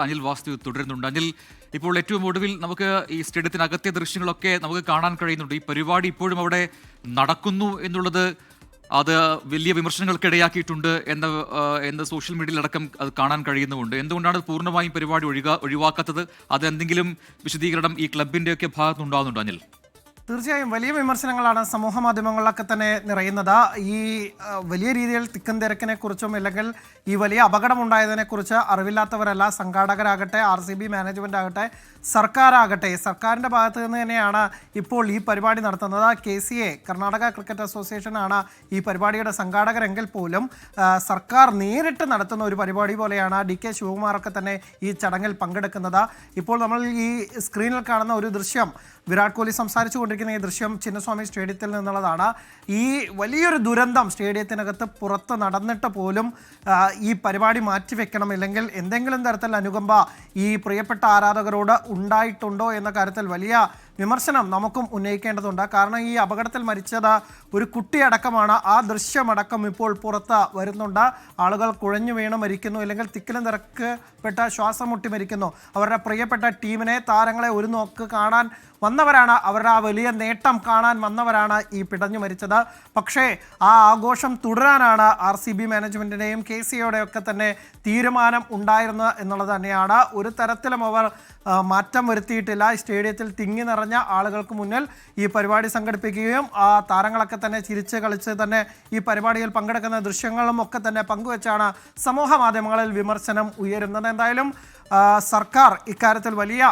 അനിൽ വാസ്തു തുടരുന്നുണ്ട് അനിൽ ഇപ്പോൾ ഏറ്റവും ഒടുവിൽ നമുക്ക് ഈ സ്റ്റേഡിയത്തിനകത്തെ ദൃശ്യങ്ങളൊക്കെ നമുക്ക് കാണാൻ കഴിയുന്നുണ്ട്. ഈ പരിപാടി ഇപ്പോഴും അവിടെ നടക്കുന്നു എന്നുള്ളത് അത് വലിയ വിമർശനങ്ങൾക്ക് ഇടയാക്കിയിട്ടുണ്ട് എന്ന എന്ന സോഷ്യൽ മീഡിയയിലടക്കം അത് കാണാൻ കഴിയുന്നുമുണ്ട്. എന്തുകൊണ്ടാണ് പൂർണമായും പരിപാടി ഒഴിക ഒഴിവാക്കാത്തത്? അത് എന്തെങ്കിലും വിശദീകരണം ഈ ക്ലബിന്റെയൊക്കെ ഭാഗത്തുനിന്നുണ്ടാകുന്നുണ്ടോ അനിൽ? തീർച്ചയായും വലിയ വിമർശനങ്ങളാണ് സമൂഹ മാധ്യമങ്ങളിലൊക്കെ തന്നെ നിറയുന്നത്. ഈ വലിയ രീതിയിൽ തിക്കും തിരക്കിനെ കുറിച്ചും അല്ലെങ്കിൽ ഈ വലിയ അപകടമുണ്ടായതിനെ കുറിച്ച് അറിവില്ലാത്തവരല്ല. സംഘാടകരാകട്ടെ ആർ സി ബി മാനേജ്മെന്റ് ആകട്ടെ സർക്കാരാകട്ടെ സർക്കാരിന്റെ ഭാഗത്ത് നിന്ന് തന്നെയാണ് ഇപ്പോൾ ഈ പരിപാടി നടത്തുന്നത്. K C A Karnataka cricket അസോസിയേഷനാണ് ഈ പരിപാടിയുടെ സംഘാടകരെങ്കിൽ പോലും സർക്കാർ നേരിട്ട് നടത്തുന്ന ഒരു പരിപാടി പോലെയാണ് ഡി കെ ശിവകുമാറൊക്കെ തന്നെ ഈ ചടങ്ങിൽ പങ്കെടുക്കുന്നത്. ഇപ്പോൾ നമ്മൾ ഈ സ്ക്രീനിൽ കാണുന്ന ഒരു ദൃശ്യം വിരാട് കോഹ്ലി സംസാരിച്ചു കൊണ്ടിരിക്കുന്ന ഈ ദൃശ്യം ചിന്നസ്വാമി സ്റ്റേഡിയത്തിൽ നിന്നുള്ളതാണ്. ഈ വലിയൊരു ദുരന്തം സ്റ്റേഡിയത്തിനകത്ത് പുറത്ത് നടന്നിട്ട് പോലും ഈ പരിപാടി മാറ്റിവെക്കണം ഇല്ലെങ്കിൽ എന്തെങ്കിലും തരത്തിൽ അനുകമ്പ ഈ പ്രിയപ്പെട്ട ആരാധകരോട് ഉണ്ടായിട്ടുണ്ടോ എന്ന കാര്യത്തിൽ വലിയ വിമർശനം നമുക്കും ഉന്നയിക്കേണ്ടതുണ്ട്. കാരണം ഈ അപകടത്തിൽ മരിച്ചത് ഒരു കുട്ടിയടക്കമാണ്. ആ ദൃശ്യമടക്കം ഇപ്പോൾ പുറത്ത് വരുന്നുണ്ട്. ആളുകൾ കുഴഞ്ഞു വീണ് മരിക്കുന്നു. അല്ലെങ്കിൽ തിക്കിലും തിരക്കപ്പെട്ട ശ്വാസം മുട്ടി മരിക്കുന്നു. അവരുടെ പ്രിയപ്പെട്ട ടീമിനെ താരങ്ങളെ ഒരു നോക്ക് കാണാൻ വന്നവരാണ്. അവരുടെ ആ വലിയ നേട്ടം കാണാൻ വന്നവരാണ് ഈ പിടഞ്ഞു മരിച്ചത്. പക്ഷേ ആ ആഘോഷം തുടരാനാണ് ആർ സി ബി മാനേജ്മെന്റിന്റെയും കെ സി ഒക്കെ തന്നെ തീരുമാനം ഉണ്ടായിരുന്നത് എന്നുള്ളത് തന്നെയാണ്. ഒരു തരത്തിലും അവർ മാറ്റം വരുത്തിയിട്ടില്ല. സ്റ്റേഡിയത്തിൽ തിങ്ങി നിറഞ്ഞ ആളുകൾക്ക് മുന്നിൽ ഈ പരിപാടി സംഘടിപ്പിക്കുകയും ആ താരങ്ങളൊക്കെ തന്നെ ചിരിച്ച് കളിച്ച് തന്നെ ഈ പരിപാടിയിൽ പങ്കെടുക്കുന്ന ദൃശ്യങ്ങളും ഒക്കെ തന്നെ പങ്കുവെച്ചാണ് സമൂഹ മാധ്യമങ്ങളിൽ വിമർശനം ഉയരുന്നത്. എന്തായാലും സർക്കാർ ഇക്കാര്യത്തിൽ വലിയ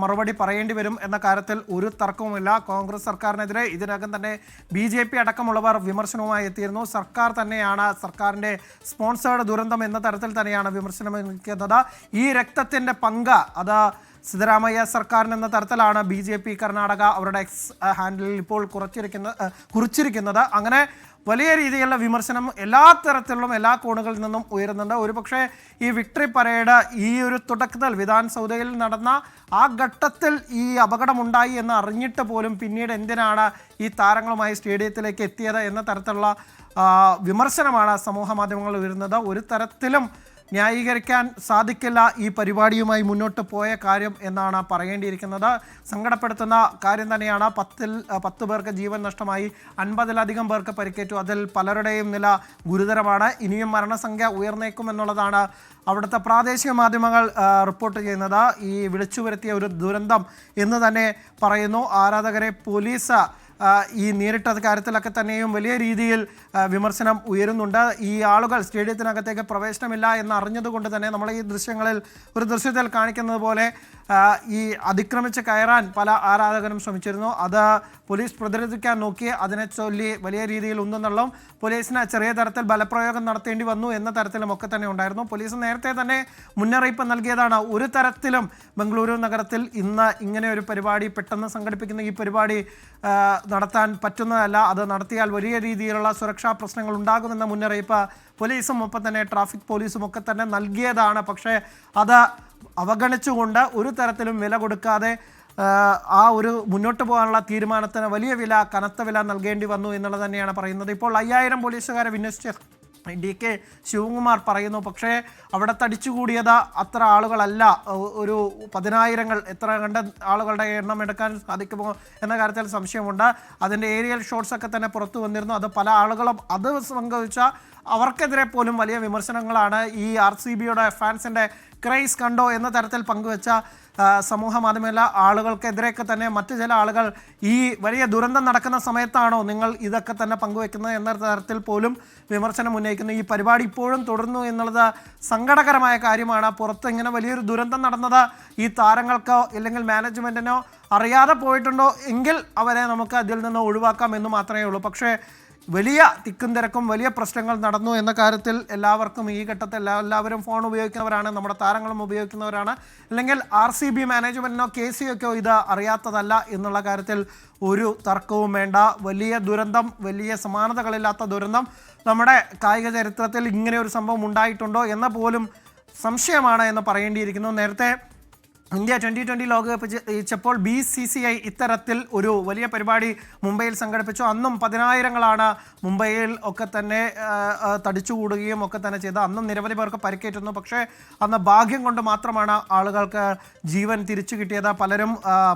മറുപടി പറയേണ്ടി വരും എന്ന കാര്യത്തിൽ ഒരു തർക്കവുമില്ല. കോൺഗ്രസ് സർക്കാരിനെതിരെ ഇതിനകം തന്നെ ബി ജെ പി അടക്കമുള്ളവർ വിമർശനവുമായി എത്തിയിരുന്നു. സർക്കാർ തന്നെയാണ് സർക്കാരിന്റെ സ്പോൺസേർഡ് ദുരന്തം എന്ന തരത്തിൽ തന്നെയാണ് വിമർശനം ഈ രക്തത്തിന്റെ പങ്ക് അത് സിദ്ധരാമയ്യ സർക്കാർ എന്ന തരത്തിലാണ് ബി ജെ പി കർണാടക അവരുടെ എക്സ് ഹാൻഡിലിൽ ഇപ്പോൾ കുറച്ചിരിക്കുന്ന കുറിച്ചിരിക്കുന്നത്. അങ്ങനെ വലിയ രീതിയിലുള്ള വിമർശനം എല്ലാ തരത്തിലുള്ള എല്ലാ കോണുകളിൽ നിന്നും ഉയരുന്നുണ്ട്. ഒരുപക്ഷെ ഈ വിക്ടറി പരേഡ് ഈ ഒരു തുടക്കത്തിൽ വിധാൻ സൗദയിൽ നടന്ന ആ ഘട്ടത്തിൽ ഈ അപകടമുണ്ടായി എന്ന് അറിഞ്ഞിട്ട് പോലും പിന്നീട് എന്തിനാണ് ഈ താരങ്ങളുമായി സ്റ്റേഡിയത്തിലേക്ക് എത്തിയത് എന്ന തരത്തിലുള്ള വിമർശനമാണ് സമൂഹ മാധ്യമങ്ങളിൽ ഉയരുന്നത്. ഒരു തരത്തിലും ന്യായീകരിക്കാൻ സാധിക്കില്ല ഈ പരിപാടിയുമായി മുന്നോട്ട് പോയ കാര്യം എന്നാണ് പറയേണ്ടിയിരിക്കുന്നത്. സങ്കടപ്പെടുത്തുന്ന കാര്യം തന്നെയാണ്. പത്തിൽ പത്ത് പേർക്ക് ജീവൻ നഷ്ടമായി അൻപതിലധികം പേർക്ക് പരിക്കേറ്റു. അതിൽ പലരുടെയും നില ഗുരുതരമാണ്. ഇനിയും മരണസംഖ്യ ഉയർന്നേക്കുമെന്നുള്ളതാണ് അവിടുത്തെ പ്രാദേശിക മാധ്യമങ്ങൾ റിപ്പോർട്ട് ചെയ്യുന്നത്. ഈ വിളിച്ചു വരുത്തിയ ഒരു ദുരന്തം എന്ന് തന്നെ പറയുന്നു. ആരാധകരെ പോലീസ് ഈ നേരിട്ടത് കാര്യത്തിലൊക്കെ തന്നെയും വലിയ രീതിയിൽ വിമർശനം ഉയരുന്നുണ്ട്. ഈ ആളുകൾ സ്റ്റേഡിയത്തിനകത്തേക്ക് പ്രവേശനമില്ല എന്ന് അറിഞ്ഞതുകൊണ്ട് തന്നെ നമ്മൾ ഈ ദൃശ്യങ്ങളിൽ ഒരു ദൃശ്യത്തിൽ കാണിക്കുന്നത് പോലെ ഈ അതിക്രമിച്ച് കയറാൻ പല ആരാധകരും ശ്രമിച്ചിരുന്നു. അത് പോലീസ് പ്രതിരോധിക്കാൻ നോക്കി അതിനെ ചൊല്ലി വലിയ രീതിയിൽ ഉന്നെന്നുള്ളതും പോലീസിന് ചെറിയ തരത്തിൽ ബലപ്രയോഗം നടത്തേണ്ടി വന്നു എന്ന തരത്തിലും ഒക്കെ തന്നെ ഉണ്ടായിരുന്നു. പോലീസ് നേരത്തെ തന്നെ മുന്നറിയിപ്പ് നൽകിയതാണ്. ഒരു തരത്തിലും ബംഗളൂരു നഗരത്തിൽ ഇന്ന് ഇങ്ങനെ ഒരു പരിപാടി പെട്ടെന്ന് സംഘടിപ്പിക്കുന്ന ഈ പരിപാടി നടത്താൻ പറ്റുന്നതല്ല. അത് നടത്തിയാൽ വലിയ രീതിയിലുള്ള സുരക്ഷാ പ്രശ്നങ്ങൾ ഉണ്ടാകുമെന്ന മുന്നറിയിപ്പ് പോലീസും ഒപ്പം തന്നെ ട്രാഫിക് പോലീസും ഒക്കെ തന്നെ നൽകിയതാണ്. പക്ഷേ അത് അവഗണിച്ചുകൊണ്ട് ഒരു തരത്തിലും വില കൊടുക്കാതെ ആ, ഒരു മുന്നോട്ട് പോകാനുള്ള തീരുമാനത്തിന് വലിയ വില കനത്ത വില നൽകേണ്ടി വന്നു എന്നുള്ളത് തന്നെയാണ് പറയുന്നത്. ഇപ്പോൾ അയ്യായിരം പോലീസുകാരെ വിന്യസിച്ച ഡി കെ ശിവകുമാർ പറയുന്നു. പക്ഷേ അവിടെ തടിച്ചുകൂടിയത് അത്ര ആളുകളല്ല. ഒരു പതിനായിരങ്ങൾ എത്ര കണ്ട ആളുകളുടെ എണ്ണം എടുക്കാൻ സാധിക്കുമോ എന്ന കാര്യത്തിൽ സംശയമുണ്ട്. അതിന്റെ ഏരിയൽ ഷോട്ട്സ് ഒക്കെ തന്നെ പുറത്തു വന്നിരുന്നു. അത് പല ആളുകളും അത് സംഭവിച്ച അവർക്കെതിരെ പോലും വലിയ വിമർശനങ്ങളാണ് ഈ ആർ സി ബിയുടെ ഫാൻസിന്റെ ക്രൈസ് കണ്ടോ എന്ന തരത്തിൽ പങ്കുവെച്ച സമൂഹ മാധ്യമ ആളുകൾക്കെതിരെയൊക്കെ തന്നെ മറ്റു ചില ആളുകൾ ഈ വലിയ ദുരന്തം നടക്കുന്ന സമയത്താണോ നിങ്ങൾ ഇതൊക്കെ തന്നെ പങ്കുവെക്കുന്നത് എന്ന തരത്തിൽ പോലും വിമർശനം ഉന്നയിക്കുന്നു ഈ പരിപാടി ഇപ്പോഴും തുടർന്നു എന്നുള്ളത് സങ്കടകരമായ കാര്യമാണ്. പുറത്ത് ഇങ്ങനെ വലിയൊരു ദുരന്തം നടന്നത് ഈ താരങ്ങൾക്കോ ഇല്ലെങ്കിൽ മാനേജ്മെന്റിനോ അറിയാതെ പോയിട്ടുണ്ടോ? എങ്കിൽ അവരെ നമുക്ക് അതിൽ നിന്ന് ഒഴിവാക്കാം എന്ന് മാത്രമേ ഉള്ളൂ. പക്ഷേ വലിയ തിക്കും തിരക്കും വലിയ പ്രശ്നങ്ങൾ നടന്നു എന്ന കാര്യത്തിൽ എല്ലാവർക്കും ഈ ഘട്ടത്തിൽ എല്ലാവരും ഫോൺ ഉപയോഗിക്കുന്നവരാണ് നമ്മുടെ താരങ്ങളും ഉപയോഗിക്കുന്നവരാണ്. അല്ലെങ്കിൽ ആർ സി ബി മാനേജ്മെന്റിനോ കെ സി ഒക്കെയോ ഇത് അറിയാത്തതല്ല എന്നുള്ള കാര്യത്തിൽ ഒരു തർക്കവും വേണ്ട. വലിയ ദുരന്തം വലിയ സമാനതകളില്ലാത്ത ദുരന്തം നമ്മുടെ കായിക ചരിത്രത്തിൽ ഇങ്ങനെ ഒരു സംഭവം ഉണ്ടായിട്ടുണ്ടോ എന്ന പോലും സംശയമാണ് എന്ന് പറയേണ്ടിയിരിക്കുന്നു. നേരത്തെ ഇന്ത്യ ട്വന്റി ട്വന്റി ലോകകപ്പ് ജയിച്ചപ്പോൾ ബി സി സി ഐ ഇത്തരത്തിൽ ഒരു വലിയ പരിപാടി മുംബൈയിൽ സംഘടിപ്പിച്ചു. അന്നും പതിനായിരങ്ങളാണ് മുംബൈയിൽ ഒക്കെ തന്നെ തടിച്ചുകൂടുകയും ഒക്കെ തന്നെ ചെയ്ത് അന്നും നിരവധി പേർക്ക് പരിക്കേറ്റുന്നു പക്ഷേ അന്ന് ഭാഗ്യം കൊണ്ട് മാത്രമാണ് ആളുകൾക്ക് ജീവൻ തിരിച്ചു കിട്ടിയത്. പലരും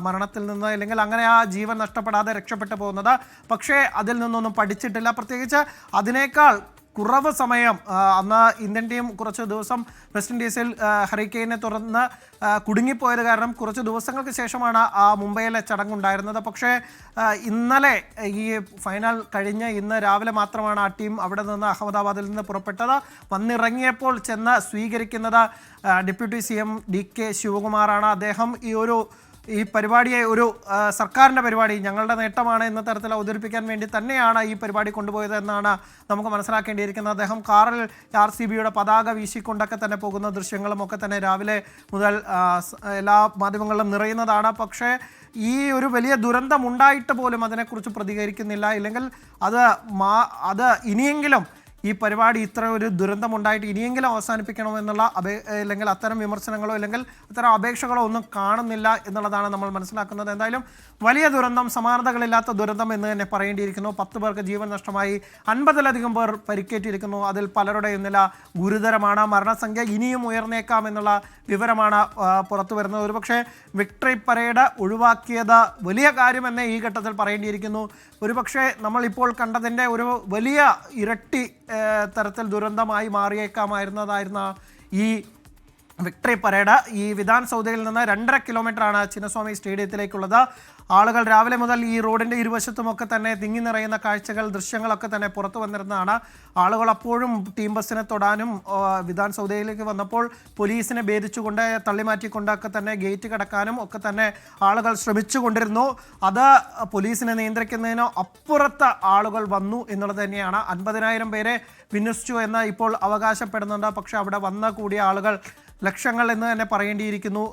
മരണത്തിൽ നിന്ന് അല്ലെങ്കിൽ അങ്ങനെ ആ ജീവൻ നഷ്ടപ്പെടാതെ രക്ഷപ്പെട്ടു പോകുന്നത്. പക്ഷേ അതിൽ നിന്നൊന്നും പഠിച്ചിട്ടില്ല. പ്രത്യേകിച്ച് അതിനേക്കാൾ കുറവ് സമയം അന്ന് ഇന്ത്യൻ ടീം കുറച്ച് ദിവസം വെസ്റ്റ് ഇൻഡീസിൽ ഹറിക്കെയിനെ തുടർന്ന് കുടുങ്ങിപ്പോയത് കാരണം കുറച്ച് ദിവസങ്ങൾക്ക് ശേഷമാണ് ആ മുംബൈയിലെ ചടങ്ങുണ്ടായിരുന്നത്. പക്ഷേ ഇന്നലെ ഈ ഫൈനൽ കഴിഞ്ഞ് ഇന്ന് രാവിലെ മാത്രമാണ് ആ ടീം അവിടെ നിന്ന് അഹമ്മദാബാദിൽ നിന്ന് പുറപ്പെട്ടത്. വന്നിറങ്ങിയപ്പോൾ ചെന്ന് സ്വീകരിക്കുന്നത് deputy C M D K ശിവകുമാറാണ്. അദ്ദേഹം ഈ ഒരു ഈ പരിപാടിയെ ഒരു സർക്കാരിന്റെ പരിപാടി ഞങ്ങളുടെ നേട്ടമാണ് എന്ന തരത്തിൽ അവതരിപ്പിക്കാൻ വേണ്ടി തന്നെയാണ് ഈ പരിപാടി കൊണ്ടുപോയത് എന്നാണ് നമുക്ക് മനസ്സിലാക്കേണ്ടിയിരിക്കുന്നത്. അദ്ദേഹം കാറിൽ ആർ സി ബിയുടെ പതാക വീശിക്കൊണ്ടൊക്കെ തന്നെ പോകുന്ന ദൃശ്യങ്ങളും ഒക്കെ തന്നെ രാവിലെ മുതൽ എല്ലാ മാധ്യമങ്ങളിലും നിറയുന്നതാണ്. പക്ഷേ ഈ ഒരു വലിയ ദുരന്തം ഉണ്ടായിട്ട് പോലും അതിനെക്കുറിച്ച് പ്രതികരിക്കുന്നില്ല. ഇല്ലെങ്കിൽ അത് മാ അത് ഇനിയെങ്കിലും ഈ പരിപാടി ഇത്ര ഒരു ദുരന്തം ഉണ്ടായിട്ട് ഇനിയെങ്കിലും അവസാനിപ്പിക്കണോ എന്നുള്ള അപേ അല്ലെങ്കിൽ അത്തരം വിമർശനങ്ങളോ അല്ലെങ്കിൽ അത്തരം അപേക്ഷകളോ ഒന്നും കാണുന്നില്ല എന്നുള്ളതാണ് നമ്മൾ മനസ്സിലാക്കുന്നത്. എന്തായാലും വലിയ ദുരന്തം സമാനതകളില്ലാത്ത ദുരന്തം എന്ന് തന്നെ പറയേണ്ടിയിരിക്കുന്നു. പത്ത് പേർക്ക് ജീവൻ നഷ്ടമായി അൻപതിലധികം പേർ പരിക്കേറ്റിരിക്കുന്നു. അതിൽ പലരുടെയും നില ഗുരുതരമാണ്. മരണസംഖ്യ ഇനിയും ഉയർന്നേക്കാം എന്നുള്ള വിവരമാണ് പുറത്തു വരുന്നത്. ഒരുപക്ഷെ വിക്ടറി പരേഡ് ഒഴിവാക്കിയത് വലിയ കാര്യമെന്ന് ഈ ഘട്ടത്തിൽ പറയേണ്ടിയിരിക്കുന്നു. ഒരുപക്ഷെ നമ്മളിപ്പോൾ കണ്ടതിന്റെ ഒരു വലിയ ഇരട്ടി തരത്തിൽ ദുരന്തമായി മാറിയേക്കാമായിരുന്നതായിരുന്ന ഈ വിക്ടറി പരേഡ് ഈ വിധാൻ സൗദയിൽ നിന്ന് രണ്ടര കിലോമീറ്ററാണ് ചിന്നസ്വാമി സ്റ്റേഡിയത്തിലേക്കുള്ളത്. ആളുകൾ രാവിലെ മുതൽ ഈ റോഡിന്റെ ഇരുവശത്തുമൊക്കെ തന്നെ തിങ്ങി നിറയുന്ന കാഴ്ചകൾ ദൃശ്യങ്ങളൊക്കെ തന്നെ പുറത്തു വന്നിരുന്നതാണ്. ആളുകൾ അപ്പോഴും ടീം ബസ്സിനെ തൊടാനും വിധാൻ സൗദയിലേക്ക് വന്നപ്പോൾ പോലീസിനെ ഭേദിച്ചുകൊണ്ട് തള്ളിമാറ്റിക്കൊണ്ടൊക്കെ തന്നെ ഗേറ്റ് കടക്കാനും ഒക്കെ തന്നെ ആളുകൾ ശ്രമിച്ചു കൊണ്ടിരുന്നു. അത് പോലീസിനെ നിയന്ത്രിക്കുന്നതിനോ അപ്പുറത്ത് ആളുകൾ വന്നു എന്നുള്ളത് തന്നെയാണ്. അൻപതിനായിരം പേരെ വിന്യസിച്ചു എന്ന് ഇപ്പോൾ അവകാശപ്പെടുന്നുണ്ട്. പക്ഷേ അവിടെ വന്ന കൂടിയ ആളുകൾ ലക്ഷങ്ങൾ എന്ന് തന്നെ പറയേണ്ടിയിരിക്കുന്നു.